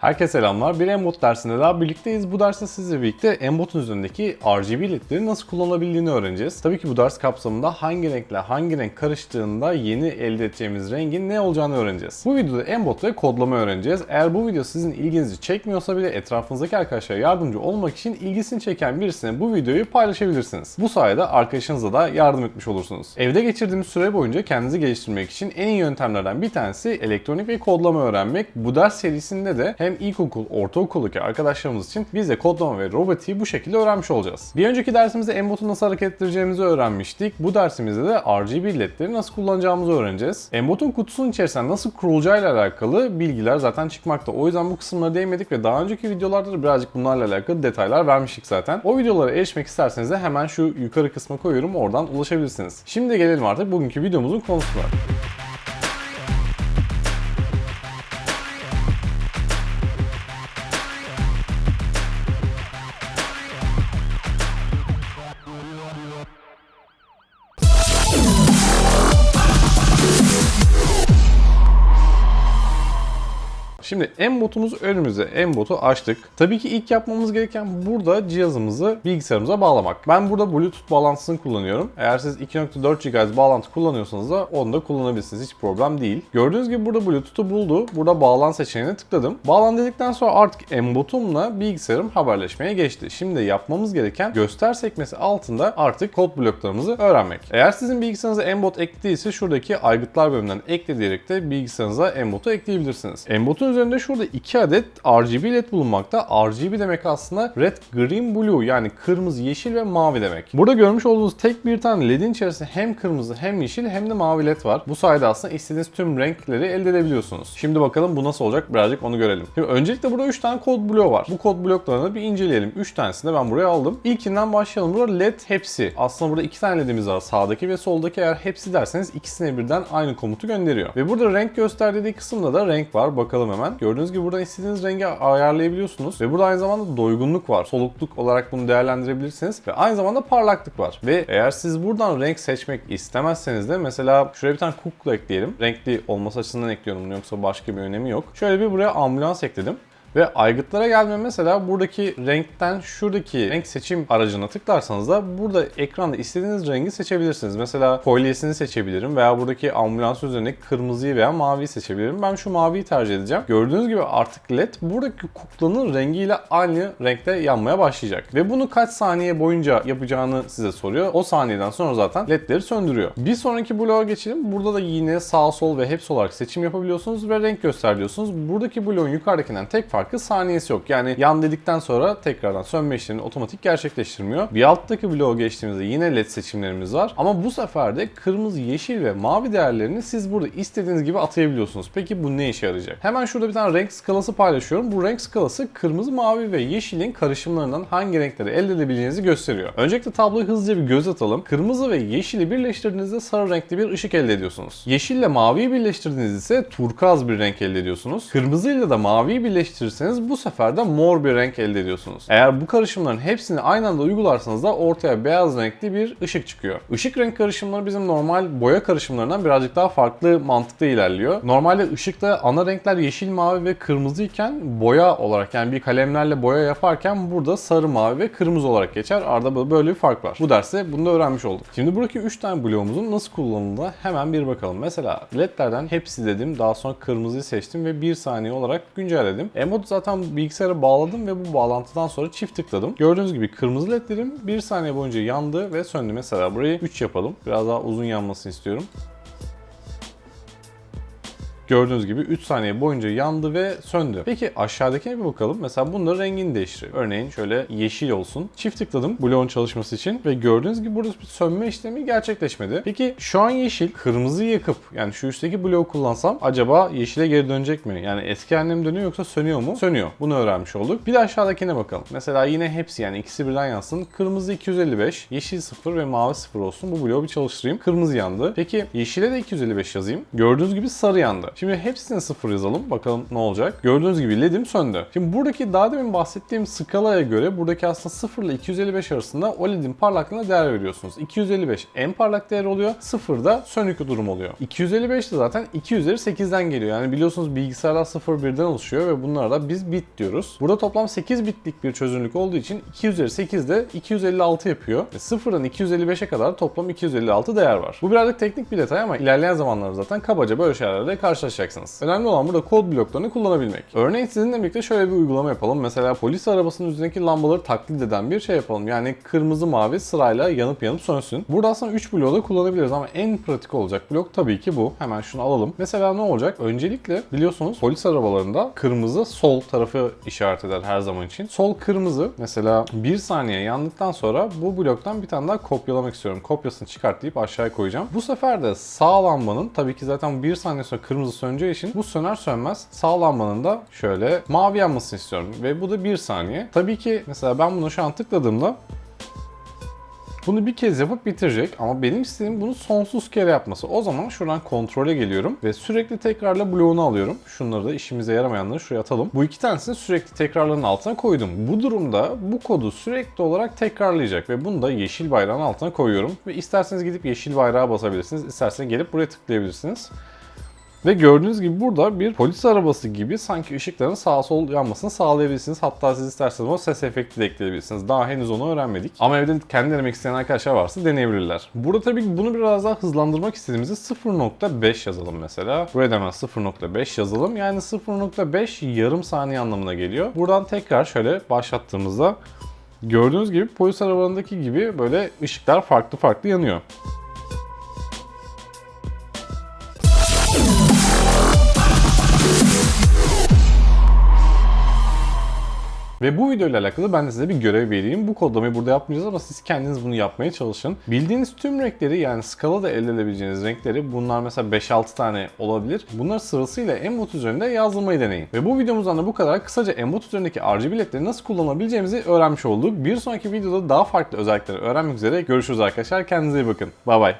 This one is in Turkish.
Herkese selamlar. Bir Embot dersinde daha birlikteyiz. Bu derste sizle birlikte Embot'un üzerindeki RGB ledleri nasıl kullanılabildiğini öğreneceğiz. Tabii ki bu ders kapsamında hangi renkle hangi renk karıştığında yeni elde edeceğimiz rengin ne olacağını öğreneceğiz. Bu videoda Embot ve kodlama öğreneceğiz. Eğer bu video sizin ilginizi çekmiyorsa bile etrafınızdaki arkadaşlara yardımcı olmak için ilgisini çeken birisine bu videoyu paylaşabilirsiniz. Bu sayede arkadaşınıza da yardım etmiş olursunuz. Evde geçirdiğimiz süre boyunca kendinizi geliştirmek için en iyi yöntemlerden bir tanesi elektronik ve kodlama öğrenmek. Bu ders serisinde de hem ilkokul, ortaokuldaki arkadaşlarımız için biz de kodlama ve robotiği bu şekilde öğrenmiş olacağız. Bir önceki dersimizde Embot'u nasıl hareket ettireceğimizi öğrenmiştik. Bu dersimizde de RGB ledleri nasıl kullanacağımızı öğreneceğiz. Embot'un kutusunun içerisinden nasıl kurulacağıyla alakalı bilgiler zaten çıkmakta. O yüzden bu kısımlara değinmedik ve daha önceki videolarda da birazcık bunlarla alakalı detaylar vermiştik zaten. O videolara erişmek isterseniz de hemen şu yukarı kısma koyuyorum oradan ulaşabilirsiniz. Şimdi gelelim artık bugünkü videomuzun konusuna. Şimdi M-botumuz önümüzde. M-botu açtık. Tabii ki ilk yapmamız gereken burada cihazımızı bilgisayarımıza bağlamak. Ben burada Bluetooth bağlantısını kullanıyorum. Eğer siz 2.4 GHz bağlantı kullanıyorsanız da onu da kullanabilirsiniz. Hiç problem değil. Gördüğünüz gibi burada Bluetooth'u buldu. Burada bağlan seçeneğine tıkladım. Bağlan dedikten sonra artık M-botumla bilgisayarım haberleşmeye geçti. Şimdi yapmamız gereken göster sekmesi altında artık kod bloklarımızı öğrenmek. Eğer sizin bilgisayarınıza M-bot ekli değilse şuradaki aygıtlar bölümünden ekle diyerek de bilgisayarınıza M-botu ekleyebilirsiniz. M-botun üzerinde şurada 2 adet RGB led bulunmakta. RGB demek aslında red, green, blue yani kırmızı, yeşil ve mavi demek. Burada görmüş olduğunuz tek bir tane ledin içerisinde hem kırmızı hem yeşil hem de mavi led var. Bu sayede aslında istediğiniz tüm renkleri elde edebiliyorsunuz. Şimdi bakalım bu nasıl olacak birazcık onu görelim. Şimdi öncelikle burada 3 tane kod bloğu var. Bu kod bloklarını bir inceleyelim. 3 tanesini de ben buraya aldım. İlkinden başlayalım. Burada led hepsi. Aslında burada 2 tane ledimiz var. Sağdaki ve soldaki eğer hepsi derseniz ikisine birden aynı komutu gönderiyor. Ve burada renk göster dediği kısımda da renk var. Bakalım hemen. Gördüğünüz gibi buradan istediğiniz rengi ayarlayabiliyorsunuz. Ve burada aynı zamanda doygunluk var. Solukluk olarak bunu değerlendirebilirsiniz. Ve aynı zamanda parlaklık var. Ve eğer siz buradan renk seçmek istemezseniz de mesela şuraya bir tane kukla ekleyelim. Renkli olması açısından ekliyorum yoksa başka bir önemi yok. Şöyle bir buraya ambulans ekledim. Ve aygıtlara gelme mesela buradaki renkten şuradaki renk seçim aracına tıklarsanız da burada ekranda istediğiniz rengi seçebilirsiniz. Mesela kolyesini seçebilirim veya buradaki ambulans üzerindeki kırmızıyı veya maviyi seçebilirim. Ben şu maviyi tercih edeceğim. Gördüğünüz gibi artık led buradaki kuklanın rengiyle aynı renkte yanmaya başlayacak. Ve bunu kaç saniye boyunca yapacağını size soruyor. O saniyeden sonra zaten ledleri söndürüyor. Bir sonraki bloğa geçelim. Burada da yine sağ sol ve hepsi olarak seçim yapabiliyorsunuz ve renk gösteriyorsunuz. Buradaki bloğun yukarıdakinden tek farkı saniyesi yok. Yani yan dedikten sonra tekrardan sönme işlemini otomatik gerçekleştirmiyor. Bir alttaki bloğa geçtiğimizde yine led seçimlerimiz var. Ama bu sefer de kırmızı, yeşil ve mavi değerlerini siz burada istediğiniz gibi atayabiliyorsunuz. Peki bu ne işe yarayacak? Hemen şurada bir tane renk skalası paylaşıyorum. Bu renk skalası kırmızı, mavi ve yeşilin karışımlarından hangi renkleri elde edebileceğinizi gösteriyor. Öncelikle tabloya hızlıca bir göz atalım. Kırmızı ve yeşili birleştirdiğinizde sarı renkli bir ışık elde ediyorsunuz. Yeşille maviyi birleştirdiğinizde ise turkuaz bir renk elde ediyorsunuz. Kırmızıyla da maviyi birleştirirseniz bu sefer de mor bir renk elde ediyorsunuz. Eğer bu karışımların hepsini aynı anda uygularsanız da ortaya beyaz renkli bir ışık çıkıyor. Işık renk karışımları bizim normal boya karışımlarından birazcık daha farklı mantıkta ilerliyor. Normalde ışıkta ana renkler yeşil, mavi ve kırmızı iken boya olarak yani bir kalemlerle boya yaparken burada sarı, mavi ve kırmızı olarak geçer. Arada böyle bir fark var. Bu derste bunu da öğrenmiş olduk. Şimdi buradaki 3 tane bloğumuzun nasıl kullanıldığına hemen bir bakalım. Mesela ledlerden hepsi dedim. Daha sonra kırmızıyı seçtim ve 1 saniye olarak güncelledim. Emot zaten bilgisayara bağladım ve bu bağlantıdan sonra çift tıkladım. Gördüğünüz gibi kırmızı ledlerim 1 saniye boyunca yandı ve söndü. Mesela burayı 3 yapalım. Biraz daha uzun yanmasını istiyorum. Gördüğünüz gibi 3 saniye boyunca yandı ve söndü. Peki aşağıdakine bir bakalım. Mesela bunların rengini değiştirelim. Örneğin şöyle yeşil olsun. Çift tıkladım bloğun çalışması için ve gördüğünüz gibi burada bir sönme işlemi gerçekleşmedi. Peki şu an yeşil. Kırmızıyı yakıp yani şu üstteki bloğu kullansam acaba yeşile geri dönecek mi? Yani eski haline mi dönüyor yoksa sönüyor mu? Sönüyor. Bunu öğrenmiş olduk. Bir de aşağıdakine bakalım. Mesela yine hepsi yani ikisi birden yansın. Kırmızı 255, yeşil 0 ve mavi 0 olsun. Bu bloğu bir çalıştırayım. Kırmızı yandı. Peki yeşile de 255 yazayım. Gördüğünüz gibi sarı yandı. Şimdi hepsine sıfır yazalım. Bakalım ne olacak. Gördüğünüz gibi ledim söndü. Şimdi buradaki daha demin bahsettiğim skalaya göre buradaki aslında 0 ile 255 arasında o ledin parlaklığına değer veriyorsunuz. 255 en parlak değer oluyor. 0 da sönük durum oluyor. 255 de zaten 2 üzeri 8'den geliyor. Yani biliyorsunuz bilgisayarlar 0 birden oluşuyor ve bunlara da biz bit diyoruz. Burada toplam 8 bitlik bir çözünürlük olduğu için 2 üzeri 8 de 256 yapıyor. Ve 0'dan 255'e kadar toplam 256 değer var. Bu birazcık teknik bir detay ama ilerleyen zamanlarda zaten kabaca böyle şeylerle karşılaşacaksınız. Önemli olan burada kod bloklarını kullanabilmek. Örneğin sizinle birlikte şöyle bir uygulama yapalım. Mesela polis arabasının üzerindeki lambaları taklit eden bir şey yapalım. Yani kırmızı mavi sırayla yanıp yanıp sönsün. Burada aslında 3 bloğu da kullanabiliriz ama en pratik olacak blok tabii ki bu. Hemen şunu alalım. Mesela ne olacak? Öncelikle biliyorsunuz polis arabalarında kırmızı sol tarafı işaret eder her zaman için. Sol kırmızı mesela 1 saniye yandıktan sonra bu bloktan bir tane daha kopyalamak istiyorum. Kopyasını çıkart deyip aşağıya koyacağım. Bu sefer de sağ lambanın tabii ki zaten 1 saniye sonra kırmızı söneceği için bu söner sönmez sağ lambanın da şöyle mavi yanmasını istiyorum. Ve bu da 1 saniye. Tabii ki mesela ben bunu şu an tıkladığımda bunu bir kez yapıp bitirecek ama benim istediğim bunu sonsuz kere yapması. O zaman şuradan kontrole geliyorum ve sürekli tekrarla bloğunu alıyorum. Şunları da işimize yaramayanları şuraya atalım. Bu iki tanesini sürekli tekrarların altına koydum. Bu durumda bu kodu sürekli olarak tekrarlayacak ve bunu da yeşil bayrağın altına koyuyorum. Ve isterseniz gidip yeşil bayrağa basabilirsiniz. isterseniz gelip buraya tıklayabilirsiniz. Ve gördüğünüz gibi burada bir polis arabası gibi sanki ışıkların sağa sol yanmasını sağlayabilirsiniz. Hatta siz isterseniz o ses efekti de ekleyebilirsiniz. Daha henüz onu öğrenmedik. Ama evde kendi denemek isteyen arkadaşlar varsa deneyebilirler. Burada tabii ki bunu biraz daha hızlandırmak istediğimizde 0.5 yazalım mesela. Buraya da hemen 0.5 yazalım. Yani 0.5 yarım saniye anlamına geliyor. Buradan tekrar şöyle başlattığımızda gördüğünüz gibi polis arabalarındaki gibi böyle ışıklar farklı farklı yanıyor. Ve bu video ile alakalı ben de size bir görev vereyim. Bu kodlamayı burada yapmayacağız ama siz kendiniz bunu yapmaya çalışın. Bildiğiniz tüm renkleri yani skalada elde edebileceğiniz renkleri bunlar mesela 5-6 tane olabilir. Bunları sırasıyla Embot üzerinde yazdırmayı deneyin. Ve bu videomuzdan da bu kadar. Kısaca Embot üzerindeki RGB ledleri nasıl kullanabileceğimizi öğrenmiş olduk. Bir sonraki videoda daha farklı özellikleri öğrenmek üzere görüşürüz arkadaşlar. Kendinize iyi bakın. Bay bay.